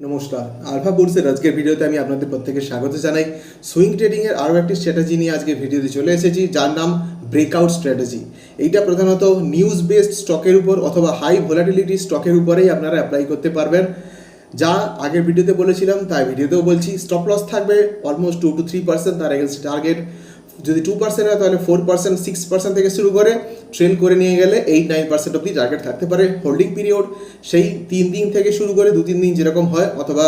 নমস্কার। আলফা বুলসের আজকের ভিডিওতে আমি আপনাদের প্রত্যেকে স্বাগত জানাই। সুইং ট্রেডিংয়ের আরও একটি স্ট্র্যাটেজি নিয়ে আজকে ভিডিওতে চলে এসেছি, যার নাম ব্রেকআউট স্ট্র্যাটেজি এইটা প্রধানত নিউজ বেসড স্টকের উপর অথবা হাই ভোলাটিলিটি স্টকের উপরেই আপনারা অ্যাপ্লাই করতে পারবেন। যা আগের ভিডিওতে বলেছিলাম, তাই ভিডিওতেও বলছি স্টপ লস থাকবে almost two to three percent তার এগেন্স্ট টার্গেট যদি টু পার্সেন্ট হয়, তাহলে ফোর পার্সেন্ট সিক্স পার্সেন্ট থেকে শুরু করে ট্রেল করে নিয়ে গেলে এইট নাইন পার্সেন্ট অব্দি টার্গেট থাকতে পারে হোল্ডিং পিরিয়ড সেই তিন দিন থেকে শুরু করে দু, তিন দিন যেরকম হয়, অথবা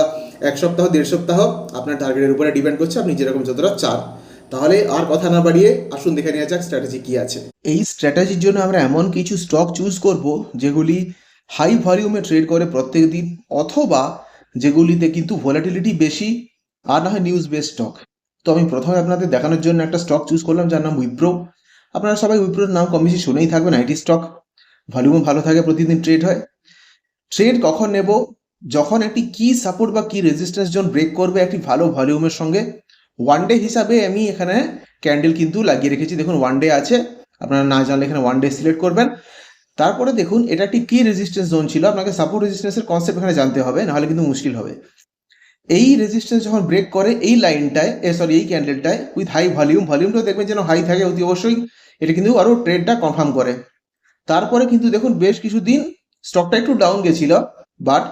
এক সপ্তাহ, দেড় সপ্তাহ, আপনার টার্গেটের উপরে ডিপেন্ড করছে, আপনি যেরকম যতটা চান। তাহলে আর কথা না বাড়িয়ে আসুন, দেখে নেওয়া যাক স্ট্র্যাটেজি কি আছে। এই স্ট্র্যাটেজির জন্য আমরা এমন কিছু স্টক চুজ করব, যেগুলি হাই ভলিউমে ট্রেড করে প্রত্যেক দিন অথবা যেগুলিতে কিন্তু ভোলাটিলিটি বেশি, আর না হয় নিউজ বেস স্টক তো আমি প্রথমে আপনাদের দেখানোর জন্য একটা স্টক চুজ করলাম, যার নাম উইপ্রো আপনারা সবাই উইপ্রোর নাম কম বেশি শুনেই থাকবেন আইটি স্টক ভলিউমও ভালো থাকে, প্রতিদিন ট্রেড হয়। ট্রেড কখন নেব? যখন একটি কি সাপোর্ট বা কি রেজিস্ট্যান্স জোন ব্রেক করবে একটি ভালো ভলিউমের সঙ্গে ওয়ান ডে হিসাবে আমি এখানে ক্যান্ডেল কিন্তু লাগিয়ে রেখেছি। দেখুন ওয়ান ডে আছে, আপনারা না জানলে এখানে ওয়ান ডে সিলেক্ট করবেন। তারপরে দেখুন, এটা একটি কি রেজিস্ট্যান্স জোন ছিল। আপনাকে সাপোর্ট রেজিস্ট্যান্সের কনসেপ্ট এখানে জানতে হবে, নাহলে কিন্তু মুশকিল হবে। এই রেজিস্ট্যান্স যখন ব্রেক করে, এই লাইনটায় এ সরি এই ক্যান্ডেলটায় উইথ হাই ভলিউম ভলিউমটা দেখবেন যেন হাই থাকে অতি অবশ্যই। এটা কিন্তু আরও ট্রেডটা কনফার্ম করে। তারপরে কিন্তু দেখুন বেশ কিছুদিন স্টকটা একটু ডাউন গেছিল বাট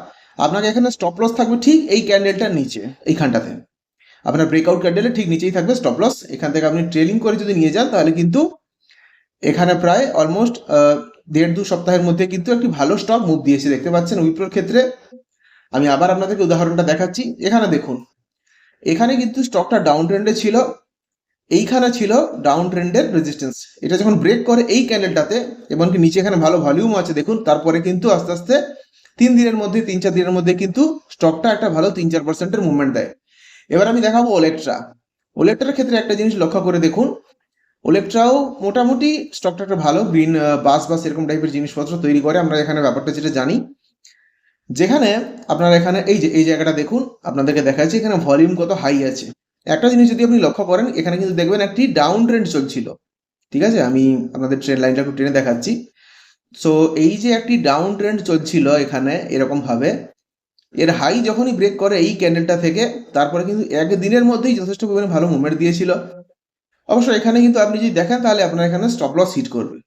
আপনাকে এখানে স্টপ লস থাকবে ঠিক এই ক্যান্ডেলটার নিচে, এইখানটাতে। আপনার ব্রেকআউট ক্যান্ডেলের ঠিক নিচেই থাকবে স্টপ লস এখান থেকে আপনি ট্রেলিং করে যদি নিয়ে যান, তাহলে কিন্তু এখানে প্রায় অলমোস্ট দেড় দু সপ্তাহের মধ্যে কিন্তু একটি ভালো স্টক মুভ দিয়েছে, দেখতে পাচ্ছেন, উইপ্রোর ক্ষেত্রে। আমি আবার আপনাদেরকে উদাহরণটা দেখাচ্ছি। এখানে দেখুন। এখানে কিন্তু স্টকটা ডাউন ট্রেন্ডে ছিল। এইখানে ছিল ডাউন ট্রেন্ডের রেজিস্ট্যান্স এটা যখন ব্রেক করে এই ক্যান্ডেলটাতে এমনকি নিচে এখানে ভালো ভলিউম আছে, দেখুন, তারপরে কিন্তু আস্তে আস্তে তিন দিনের মধ্যে, তিন, চার দিনের মধ্যে কিন্তু স্টকটা একটা ভালো তিন, চার পার্সেন্টের মুভমেন্ট দেয়। এবার আমি দেখাবো ওলেকট্রা ওলেকট্রার ক্ষেত্রে একটা জিনিস লক্ষ্য করে দেখুন। ওলেকট্রাও মোটামুটি স্টকটা একটা ভালো গ্রিন বাস বাস এরকম টাইপের জিনিসপত্র তৈরি করে। আমরা এখানে ব্যাপারটা যেটা জানি। যেখানে আপনারা এখানে এই যে, এই জায়গাটা দেখুন, আপনাদেরকে দেখা যাচ্ছে এখানে ভলিউম কত হাই আছে। একটা জিনিস যদি আপনি লক্ষ্য করেন, এখানে কিন্তু দেখবেন একটি ডাউন ট্রেন্ড চলছিল। ঠিক আছে? আমি আপনাদের ট্রেন লাইনটা একটু ট্রেনে দেখাচ্ছি। সো এই যে একটি ডাউন ট্রেন্ড চলছিল এখানে এরকম ভাবে এর হাই যখনই ব্রেক করে এই ক্যান্ডেলটা থেকে, তারপরে কিন্তু একদিনের মধ্যেই যথেষ্ট পরিমাণে ভালো মুভমেন্ট দিয়েছিল। অবশ্য এখানে কিন্তু আপনি যদি দেখেন, তাহলে আপনার এখানে স্টপ লস হিট করবে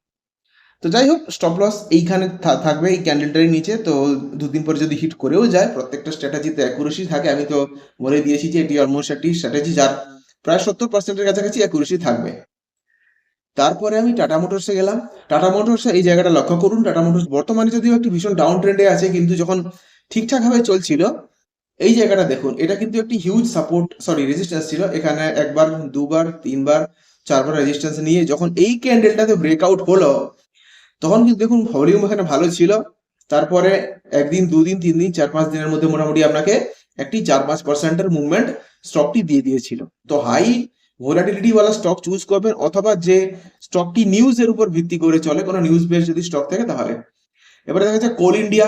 তো যাই হোক স্টপ লস এইখানে থাকবে এই ক্যান্ডেলটার নিচে। তো দুদিন পরে যদি হিট করেও যায়, প্রত্যেকটা স্ট্র্যাটেজিতে অ্যাকুরেসি থাকে। আমি তো বলে দিয়েছি যে এটি অলমোস্ট একটি স্ট্র্যাটেজি যার প্রায় সত্তর পার্সেন্টের কাছাকাছি অ্যাকুরেসি থাকবে। তারপরে আমি টাটা মোটরসে গেলাম। টাটা মোটরসে এই জায়গাটা লক্ষ্য করুন। টাটা মোটরস বর্তমানে যদিও একটি ভীষণ ডাউন ট্রেন্ডে আছে, কিন্তু যখন ঠিকঠাকভাবে চলছিল, এই জায়গাটা দেখুন, এটা কিন্তু একটি হিউজ সাপোর্ট সরি রেজিস্ট্যান্স ছিল। এখানে একবার, দুবার, তিনবার, চারবার রেজিস্ট্যান্স নিয়ে যখন এই ক্যান্ডেলটাতে ব্রেকআউট হলো তখন কিন্তু দেখুন ভলিউম এখানে ভালো ছিল। তারপরে একদিন, দুদিন তিন দিন চার পাঁচ দিনের মধ্যে মোটামুটি আপনাকে একটি চার পাঁচ পার্সেন্টের মুভমেন্ট স্টকটি দিয়ে দিয়েছিল। তো হাই ভোলাটিলিটি ওয়ালা স্টক চুজ করবেন অথবা যে স্টকটি নিউজের উপর ভিত্তি করে চলে, কোনো নিউজ বেস যদি স্টক থাকে তাহলে। এবারে দেখা যাচ্ছে কোল ইন্ডিয়া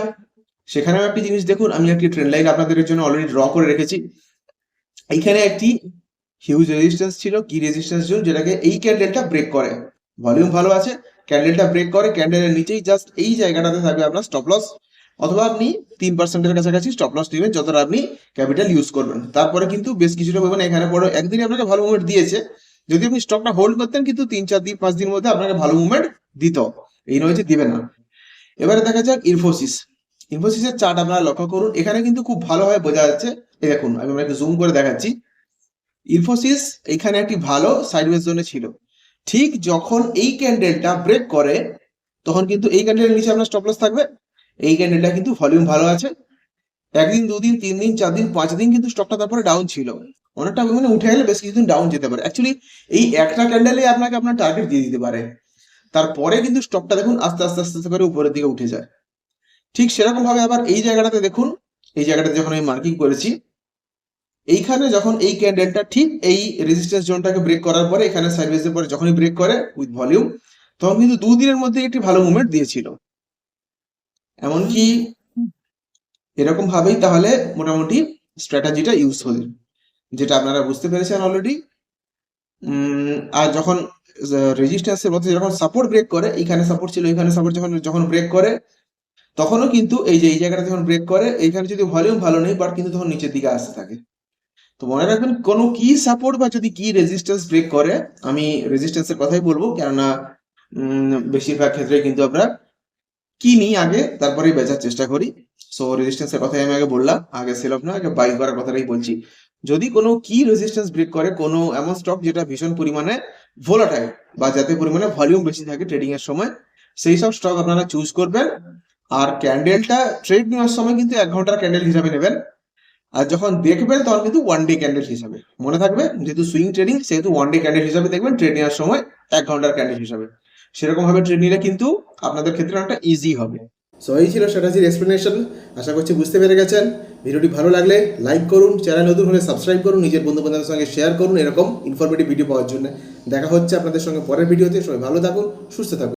সেখানেও একটি জিনিস দেখুন, আমি একটি ট্রেন লাইন আপনাদের জন্য অলরেডি ড্র করে রেখেছি। এইখানে একটি হিউজ রেজিস্ট্যান্স ছিল, কি রেজিস্ট্যান্স জোন যেটাকে এই ক্যান্ডেলটা ব্রেক করে। ভলিউম ভালো আছে ক্যান্ডেলটা ব্রেক করে ক্যান্ডেলের নিচেই জাস্ট এই জায়গাটাতে থাকবে আপনার স্টপ লস অথবা আপনি তিন পার্সেন্টের কাছাকাছি স্টপ লস নেবেন যতটা আপনি ক্যাপিটাল ইউজ করবেন। তারপরে কিন্তু বেশ কিছুটা পরিমাণে এখানে পরে একদিনই আপনাকে ভালো মুভমেন্ট দিয়েছে। যদি আপনি স্টকটা হোল্ড করতেন কিন্তু তিন, চার দিন, পাঁচ দিনের মধ্যে আপনাকে ভালো মুভমেন্ট দিত। এই নয় যে দিবে না। এবারে দেখা যাক ইনফোসিস ইনফোসিসের চার্ট আপনারা লক্ষ্য করুন, এখানে কিন্তু খুব ভালোভাবে বোঝা যাচ্ছে। এই দেখুন, আমি আপনাকে জুম করে দেখাচ্ছি। ইনফোসিস এখানে একটি ভালো সাইডওয়েজ জোনে ছিল। ঠিক যখন এই ক্যান্ডেলটা ব্রেক করে, তখন কিন্তু এই ক্যান্ডেলের নিচে আপনার স্টপ লস থাকবে। এই ক্যান্ডেলটা কিন্তু ভলিউম ভালো আছে। একদিন, দুদিন তিন দিন চার দিন পাঁচ দিন কিন্তু স্টকটা তারপরে ডাউন ছিল। অনেকটা মানে উঠে গেলে বেশ কিছুদিন ডাউন যেতে পারে। অ্যাকচুয়ালি এই একটা ক্যান্ডেলে আপনাকে আপনার টার্গেট দিয়ে দিতে পারে। তারপরে কিন্তু স্টকটা দেখুন আস্তে আস্তে আস্তে আস্তে করে উপরের দিকে উঠে যায়। ঠিক সেরকম ভাবে আবার এই জায়গাটাতে দেখুন। এই জায়গাটাতে যখন আমি মার্কিং করেছি এইখানে যখন এই ক্যান্ডেলটা ঠিক এই রেজিস্ট্যান্স জোনটাকে ব্রেক করার পরে এখানে সাইডওয়েজের পরে যখনই ব্রেক করে উইথ ভলিউম তখন কিন্তু দুদিনের মধ্যে একটি ভালো মুভমেন্ট দিয়েছিল। এমনকি এরকম ভাবেই তাহলে মোটামুটি স্ট্র্যাটেজিটা ইউজ হল যেটা আপনারা বুঝতে পেরেছেন অলরেডি আর যখন রেজিস্ট্যান্সের মধ্যে যখন সাপোর্ট ব্রেক করে, এইখানে সাপোর্ট ছিল এখানে সাপোর্ট যখন যখন ব্রেক করে, তখনও কিন্তু এই যে, এই জায়গাটা যখন ব্রেক করে, এইখানে যদি ভলিউম ভালো নেই বাট কিন্তু তখন নিচের দিকে আসতে থাকে। তো মনে রাখবেন, কোনো কি সাপোর্ট বা যদি কি রেজিস্ট্যান্স ব্রেক করে, আমি রেজিস্ট্যান্সের কথাই বলব, কেননা বেশিরভাগ ক্ষেত্রে কিন্তু আমরা কিনি আগে, তারপরেই বেচার চেষ্টা করি। সো রেজিস্ট্যান্সের কথাই আমি আগে বললাম, আগে সেল অফ না, আগে বাই করার কথাটাই বলছি। যদি কোনো কি রেজিস্ট্যান্স ব্রেক করে, কোনো এমন স্টক যেটা ভীষণ পরিমাণে ভোলাটাইল বা যাতে পরিমাণে ভলিউম বেশি থাকে ট্রেডিং এর সময়, সেই সব স্টক আপনারা চুজ করবেন। আর ক্যান্ডেলটা ট্রেড নেওয়ার সময় কিন্তু এক ঘণ্টার ক্যান্ডেল হিসাবে নেবেন। আর যখন দেখবেন, তখন কিন্তু ওয়ান ডে ক্যান্ডেল হিসাবে। মনে থাকবে, যেহেতু সুইং ট্রেডিং সেহেতু ওয়ান ডে ক্যান্ডেল হিসাবে দেখবেন ট্রেড নেওয়ার সময় এক ঘণ্টার ক্যান্ডেল হিসাবে। সেরকম ভাবে ট্রেড নিলে কিন্তু আপনাদের ক্ষেত্রে অনেকটা ইজি হবে। সো এই ছিল স্ট্র্যাটাজির এক্সপ্লেনেশন আশা করছি বুঝতে পেরে গেছেন। ভিডিওটি ভালো লাগলে লাইক করুন চ্যানেল নতুন হলে সাবস্ক্রাইব করুন, নিজের বন্ধু বান্ধবের সঙ্গে শেয়ার করুন এরকম ইনফরমেটিভ ভিডিও পাওয়ার জন্য। দেখা হচ্ছে আপনাদের সঙ্গে পরের ভিডিওতে সবাই ভালো থাকুন, সুস্থ থাকুন।